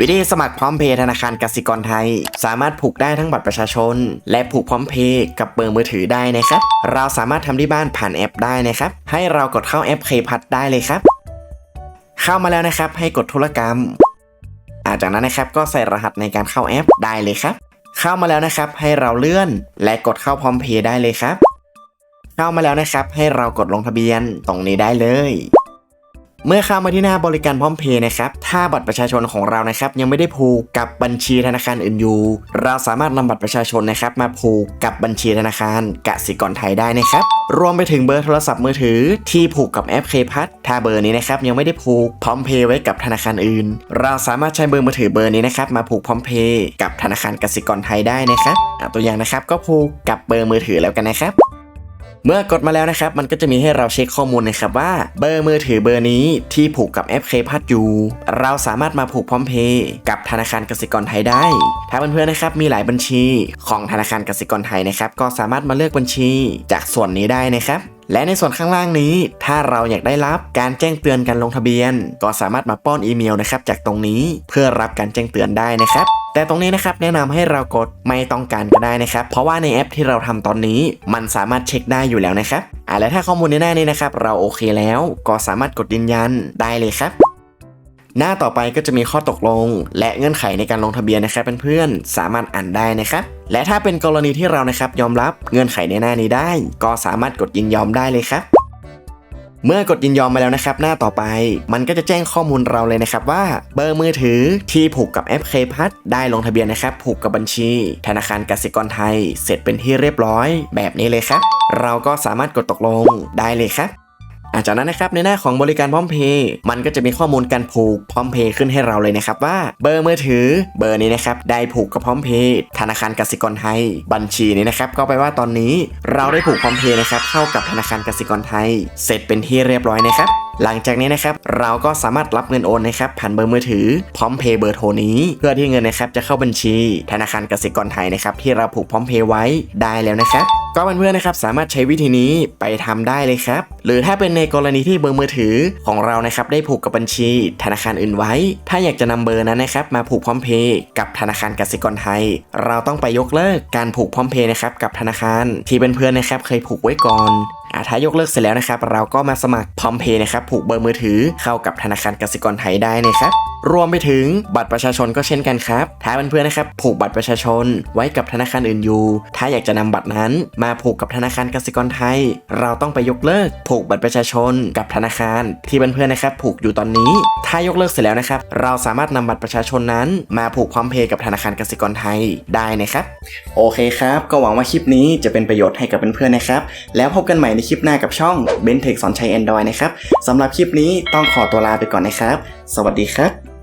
วิธีสมัครพร้อมเพย์ธนาคารกสิกรไทย สามารถผูกได้ทั้งบัตรประชาชน และผูกพร้อมเพย์กับเบอร์มือถือได้นะครับ เราสามารถทำที่บ้านผ่านแอปได้นะครับ ให้เรากดเข้าแอปเคพัดได้เลยครับ เข้ามาแล้วนะครับ ให้กดธุรกรรมอาจากนั้นนะครับก็ใส่รหัสในการเข้าแอปได้เลยครับ เข้ามาแล้วนะครับ ให้เราเลื่อน และกดเข้าพร้อมเพย์ได้เลยครับ เข้ามาแล้วนะครับ ให้เรากดลงทะเบียนตรงนี้ได้เลย เมื่อเข้ามาที่หน้าบริการพร้อมเพย์นะครับ ถ้าบัตรประชาชนของเรานะครับ ยังไม่ได้ผูกกับบัญชีธนาคารอื่นอยู่ เราสามารถนำบัตรประชาชนนะครับ มาผูกกับบัญชีธนาคารกสิกรไทยได้นะครับ รวมไปถึงเบอร์โทรศัพท์มือถือ ที่ผูกกับแอปเคพัทถ้าเบอร์นี้นะครับยังไม่ได้ผูกพร้อมเพย์ไว้กับธนาคารอื่น เราสามารถใช้เบอร์มือถือเบอร์นี้นะครับมาผูกพร้อมเพย์กับธนาคารกสิกรไทยได้นะครับตัวอย่างนะครับก็ผูกกับเบอร์มือถือแล้วกันนะครับ เมื่อกดมาแล้วนะครับ มันก็จะมีให้เราเช็คข้อมูลนะครับว่า เบอร์มือถือเบอร์นี้ที่ผูกกับแอปเคพัทอยู่เราสามารถมาผูกพร้อมเพย์กับธนาคารกสิกรไทยได้ ถ้าเพื่อนๆนะครับมีหลายบัญชีของธนาคารกสิกรไทยนะครับ ก็สามารถมาเลือกบัญชีจากส่วนนี้ได้นะครับและในส่วนข้างล่างนี้ ถ้าเราอยากได้รับการแจ้งเตือนการลงทะเบียน ก็สามารถมาป้อนอีเมลนะครับจากตรงนี้เพื่อรับการแจ้งเตือนได้นะครับ แต่ตรงนี้นะครับแนะนำให้เรากดไม่ต้องการก็ได้นะครับ เพราะว่าในแอปที่เราทำตอนนี้มันสามารถเช็คได้อยู่แล้วนะครับอ่าและถ้าข้อมูลในหน้านี้นะครับ เราโอเคแล้วก็สามารถกดยืนยันได้เลยครับ หน้าต่อไปก็จะมีข้อตกลง และเงื่อนไขในการลงทะเบียนนะครับเพื่อนๆสามารถอ่านได้นะครับและถ้าเป็นกรณีที่เรานะครับยอมรับเงื่อนไขในหน้านี้ได้ ก็สามารถกดยินยอมได้เลยครับ เมื่อกดยินยอมมาแล้วนะครับ หน้าต่อไป มันก็จะแจ้งข้อมูลเราเลยนะครับว่า เบอร์มือถือที่ผูกกับแอปเคพัทได้ลงทะเบียนนะครับผูกกับบัญชี ธนาคารกสิกรไทย เสร็จเป็นที่เรียบร้อย แบบนี้เลยครับ เราก็สามารถกดตกลงได้เลยครับ จากนั้นนะครับในหน้าของบริการพร้อมเพย์มันก็จะมีข้อมูลการผูกพร้อมเพย์ขึ้นให้เราเลยนะครับว่าเบอร์มือถือเบอร์นี้นะครับได้ผูกกับพร้อมเพย์ธนาคารกสิกรไทย บัญชีนี้นะครับก็แปลว่าตอนนี้เราได้ผูกพร้อมเพย์นะครับเข้ากับธนาคารกสิกรไทย เสร็จเป็นที่เรียบร้อยนะครับหลังจากนี้นะครับเราก็สามารถรับเงินโอนนะครับผ่านเบอร์มือถือพร้อมเพย์เบอร์โทรนี้ เพื่อที่เงินนะครับจะเข้าบัญชี ธนาคารกสิกรไทยนะครับที่เราผูกพร้อมเพย์ไว้ได้แล้วนะครับ ก็เพื่อนๆนะครับสามารถใช้วิธีนี้ไปทำได้เลยครับ หรือถ้าเป็นในกรณีที่เบอร์มือถือของเรานะครับได้ผูกกับบัญชี ธนาคารอื่นไว้ ถ้าอยากจะนำเบอร์นั้นนะครับมาผูกพร้อมเพย์กับธนาคารกสิกรไทย เราต้องไปยกเลิกการผูกพร้อมเพย์นะครับกับธนาคาร ที่เพื่อนๆนะครับเคยผูกไว้ก่อนอ่าถ้ายกเลิกเสร็จแล้วนะครับ เราก็มาสมัครพร้อมเพย์นะครับ ผูกเบอร์มือถือเข้ากับธนาคารกสิกรไทยได้นะครับ รวมไปถึงบัตรประชาชนก็เช่นกันครับ ถ้าเพื่อนๆนะครับ ผูกบัตรประชาชนไว้กับธนาคารอื่นอยู่ ถ้าอยากจะนำบัตรนั้นมาผูกกับธนาคารกสิกรไทย เราต้องไปยกเลิก ผูกบัตรประชาชนกับธนาคาร ที่เพื่อนๆนะครับ ผูกอยู่ตอนนี้ ถ้ายกเลิกเสร็จแล้วนะครับ เราสามารถนำบัตรประชาชนนั้น มาผูกพร้อมเพย์กับธนาคารกสิกรไทยได้นะครับ โอเคครับ ก็หวังว่าคลิปนี้จะเป็นประโยชน์ให้กับเพื่อนๆนะครับ แล้วพบกันใหม่ในคลิปหน้ากับช่อง b e n t e c h สอนใช้ Android นะครับสำหรับคลิปนี้ต้องขอตัวลาไปก่อนนะครับ สวัสดีครับ